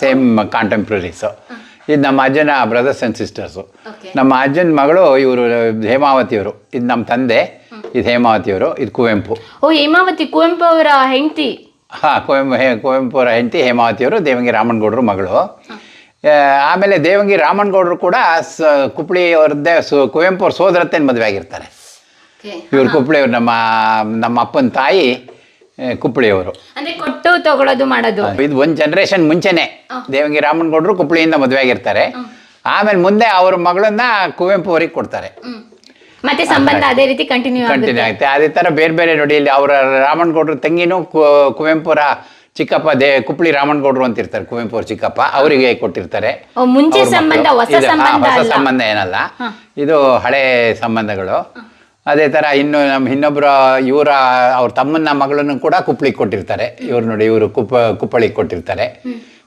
Same ಕಾಂಟೆಂಪ್ರರೀಸು ಇದು ನಮ್ಮ ಅಜ್ಜನ ಬ್ರದರ್ಸ್ ಆ್ಯಂಡ್ ಸಿಸ್ಟರ್ಸು ನಮ್ಮ ಅಜ್ಜನ ಮಗಳು ಇವರು ಹೇಮಾವತಿಯವರು. ಇದು ನಮ್ಮ ತಂದೆ ಇದು ಹೇಮಾವತಿಯವರು ಇದು ಕುವೆಂಪು. ಓ ಹೇಮಾವತಿ ಕುವೆಂಪು ಅವರ ಹೆಂಡತಿ. ಹಾಂ ಕುವೆಂಪು ಹೇ ಕುವೆಂಪು ಅವರ ಹೆಂಡತಿ ಹೇಮಾವತಿಯವರು ದೇವಂಗಿ ರಾಮನಗೌಡರು ಮಗಳು. ಆಮೇಲೆ ದೇವಂಗಿ ರಾಮನಗೌಡರು ಕೂಡ ಸ ಕುಪ್ಪಳಿ ಅವ್ರದ್ದೇ ಸು ಕುವೆಂಪು ಅವ್ರ ಸೋದರತ್ತೇನು ಮದುವೆ ಆಗಿರ್ತಾರೆ. ಇವ್ರು ಕುಪ್ಪಳಿಯವ್ರು ನಮ್ಮ ನಮ್ಮ ಅಪ್ಪನ ತಾಯಿ. ಕುಪ್ಪಳಿಯವರು. ಅಂದ್ರೆ ಕೊಟ್ಟು ತಗೊಳ್ಳೋದು ಮಾಡೋದು. ಇದು ಒಂದು ಜನರೇಷನ್ ಮುಂಚೆನೆ ದೇವಂಗಿ ರಾಮನಗೌಡರು ಕುಪ್ಪಳಿಯಿಂದ ಮದುವೆ ಆಗಿರ್ತಾರೆ ಆಮೇಲೆ ಮುಂದೆ ಅವ್ರ ಮಗಳನ್ನ ಕುವೆಂಪು ಅವರಿಗೆ ಕೊಡ್ತಾರೆ. ಮತ್ತೆ ಸಂಬಂಧ ಅದೇ ರೀತಿ ಕಂಟಿನ್ಯೂ ಕಂಟಿನ್ಯೂ ಆಗುತ್ತೆ. ಅದೇ ತರ ಬೇರೆ ಬೇರೆ ನೋಡಿ ಇಲ್ಲಿ ಅವರ ರಾಮನಗೌಡರ ತಂಗಿನೂ ಕುವೆಂಪುರ ಚಿಕ್ಕಪ್ಪ ದೇ ಕುಪ್ಪಳಿ ರಾಮನಗೌಡರು ಅಂತ ಇರ್ತಾರೆ ಕುವೆಂಪು ಅವ್ರ ಚಿಕ್ಕಪ್ಪ. ಅವರಿಗೆ ಕೊಟ್ಟಿರ್ತಾರೆ. ಮುಂಚೆ ಸಂಬಂಧ, ಹೊಸ. ಸಂಬಂಧ ಏನಲ್ಲ. ಇದು ಹಳೆ ಸಂಬಂಧಗಳು. ಅದೇ ಥರ ಇನ್ನು ನಮ್ಮ ಇನ್ನೊಬ್ಬರು ಇವರ, ಅವ್ರ ತಮ್ಮನ ಮಗಳನ್ನು ಕೂಡ ಕುಪ್ಪಳಿಗೆ ಕೊಟ್ಟಿರ್ತಾರೆ. ಇವ್ರು ನೋಡಿ ಇವರು ಕುಪ್ಪ ಕುಪ್ಪಳಿಗೆ ಕೊಟ್ಟಿರ್ತಾರೆ.